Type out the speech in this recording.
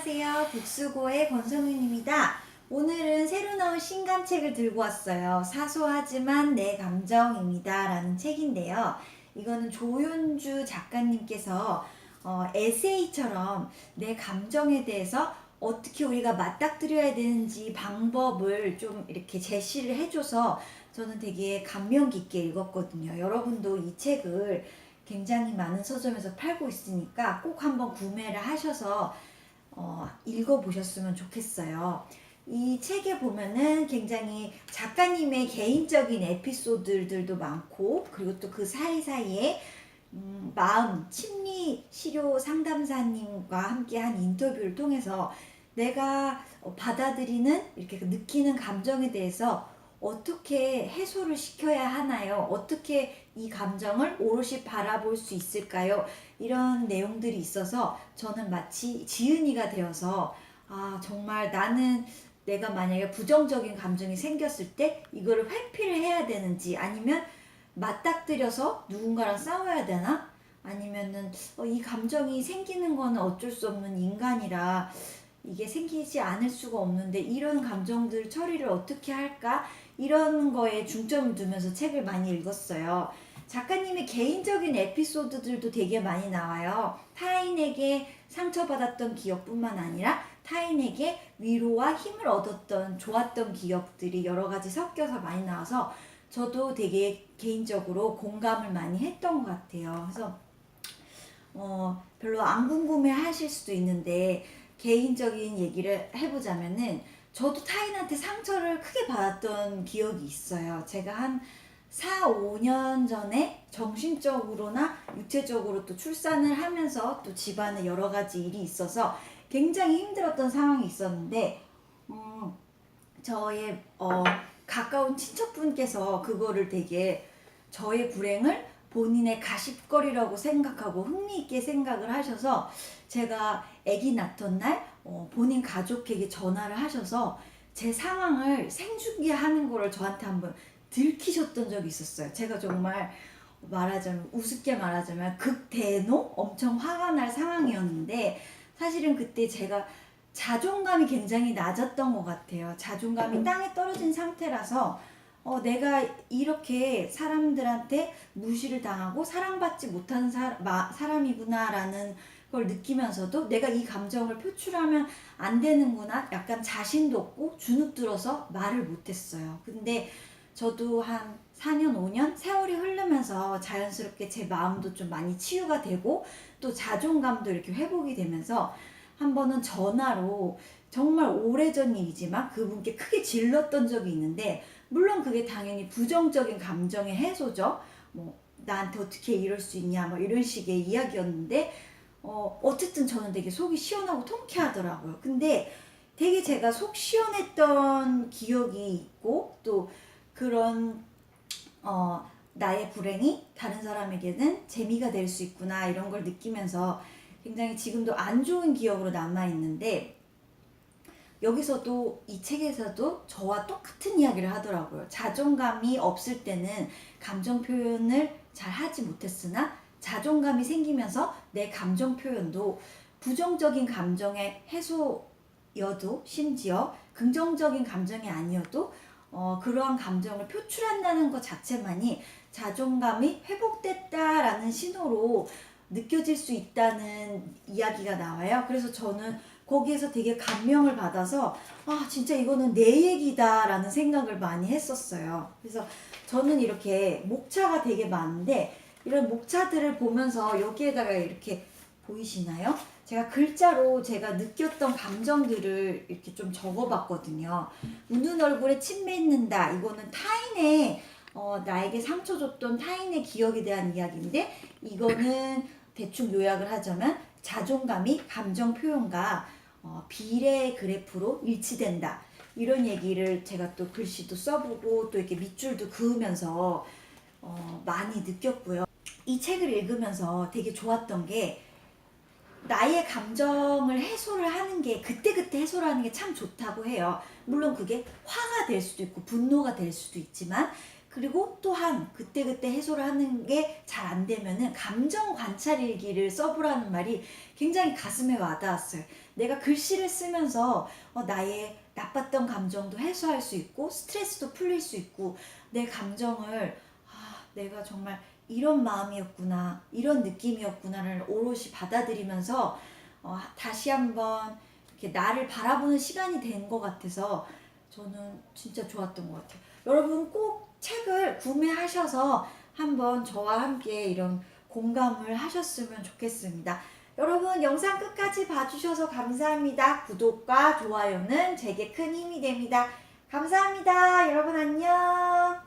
안녕하세요. 북수고의 권선우입니다. 오늘은 새로 나온 신간책을 들고 왔어요. 사소하지만 내 감정입니다. 라는 책인데요. 이거는 조윤주 작가님께서 어, 에세이처럼 내 감정에 대해서 어떻게 우리가 맞닥뜨려야 되는지 방법을 좀 이렇게 제시를 해줘서 저는 되게 감명 깊게 읽었거든요. 여러분도 이 책을 굉장히 많은 서점에서 팔고 있으니까 꼭 한번 구매를 하셔서 어, 읽어보셨으면 좋겠어요. 이 책에 보면은 굉장히 작가님의 개인적인 에피소드들도 많고 그리고 또 그 사이사이에 음, 마음 심리 치료 상담사님과 함께 한 인터뷰를 통해서 내가 어, 받아들이는 이렇게 그 느끼는 감정에 대해서 어떻게 해소를 시켜야 하나요? 어떻게 이 감정을 오롯이 바라볼 수 있을까요? 이런 내용들이 있어서 저는 마치 지은이가 되어서 아, 정말 나는 내가 만약에 부정적인 감정이 생겼을 때 이거를 회피를 해야 되는지 아니면 맞닥뜨려서 누군가랑 싸워야 되나? 아니면은 어, 이 감정이 생기는 거는 어쩔 수 없는 인간이라 이게 생기지 않을 수가 없는데 이런 감정들 처리를 어떻게 할까? 이런 거에 중점을 두면서 책을 많이 읽었어요. 작가님의 개인적인 에피소드들도 되게 많이 나와요. 타인에게 상처받았던 기억뿐만 아니라 타인에게 위로와 힘을 얻었던 좋았던 기억들이 여러 가지 섞여서 많이 나와서 저도 되게 개인적으로 공감을 많이 했던 것 같아요. 그래서 어, 별로 안 궁금해 하실 수도 있는데 개인적인 얘기를 해보자면은 저도 타인한테 상처를 크게 받았던 기억이 있어요. 제가 한 4, 5년 전에 정신적으로나 육체적으로 또 출산을 하면서 또 집안에 여러 가지 일이 있어서 굉장히 힘들었던 상황이 있었는데, 음, 저의 어, 가까운 친척분께서 그거를 되게 저의 불행을 본인의 가십거리라고 생각하고 흥미있게 생각을 하셔서 제가 아기 낳던 날 어, 본인 가족에게 전화를 하셔서 제 상황을 생중계하는 거를 저한테 한번 들키셨던 적이 있었어요. 제가 정말 말하자면 우습게 말하자면 극대노 엄청 화가 날 상황이었는데 사실은 그때 제가 자존감이 굉장히 낮았던 것 같아요. 자존감이 땅에 떨어진 상태라서 어, 내가 이렇게 사람들한테 무시를 당하고 사랑받지 못하는 사, 마, 사람이구나라는 걸 느끼면서도 내가 이 감정을 표출하면 안 되는구나 약간 자신도 없고 주눅 들어서 말을 못했어요. 근데 저도 한 4년, 5년 세월이 흐르면서 자연스럽게 제 마음도 좀 많이 치유가 되고 또 자존감도 이렇게 회복이 되면서 한 번은 전화로 정말 오래전 일이지만 그분께 크게 질렀던 적이 있는데 물론 그게 당연히 부정적인 감정의 해소죠. 뭐 나한테 어떻게 이럴 수 있냐 뭐 이런 식의 이야기였는데 어 어쨌든 저는 되게 속이 시원하고 통쾌하더라고요. 근데 되게 제가 속 시원했던 기억이 있고 또 그런 어 나의 불행이 다른 사람에게는 재미가 될 수 있구나 이런 걸 느끼면서 굉장히 지금도 안 좋은 기억으로 남아 있는데 여기서도 이 책에서도 저와 똑같은 이야기를 하더라고요. 자존감이 없을 때는 감정 표현을 잘 하지 못했으나 자존감이 생기면서 내 감정 표현도 부정적인 감정의 해소여도 심지어 긍정적인 감정이 아니어도 어, 그러한 감정을 표출한다는 것 자체만이 자존감이 회복됐다라는 신호로 느껴질 수 있다는 이야기가 나와요. 그래서 저는 거기에서 되게 감명을 받아서 아 진짜 이거는 내 얘기다라는 생각을 많이 했었어요. 그래서 저는 이렇게 목차가 되게 많은데 이런 목차들을 보면서 여기에다가 이렇게 보이시나요? 제가 글자로 제가 느꼈던 감정들을 이렇게 좀 적어봤거든요. 웃는 얼굴에 침 맺는다. 이거는 타인의 어, 나에게 상처 줬던 타인의 기억에 대한 이야기인데 이거는 대충 요약을 하자면 자존감이 감정 표현과 어, 비례 그래프로 일치된다. 이런 얘기를 제가 또 글씨도 써보고 또 이렇게 밑줄도 그으면서 어, 많이 느꼈고요. 이 책을 읽으면서 되게 좋았던 게 나의 감정을 해소를 하는 게 그때그때 해소를 하는 게 참 좋다고 해요. 물론 그게 화가 될 수도 있고 분노가 될 수도 있지만 그리고 또한 그때그때 해소를 하는 게 잘 안 되면은 감정 관찰 일기를 써보라는 말이 굉장히 가슴에 와닿았어요. 내가 글씨를 쓰면서 어, 나의 나빴던 감정도 해소할 수 있고 스트레스도 풀릴 수 있고 내 감정을 아, 내가 정말 이런 마음이었구나 이런 느낌이었구나를 오롯이 받아들이면서 어, 다시 한번 이렇게 나를 바라보는 시간이 된 것 같아서 저는 진짜 좋았던 것 같아요. 여러분 꼭 책을 구매하셔서 한번 저와 함께 이런 공감을 하셨으면 좋겠습니다. 여러분 영상 끝까지 봐주셔서 감사합니다. 구독과 좋아요는 제게 큰 힘이 됩니다. 감사합니다. 여러분 안녕.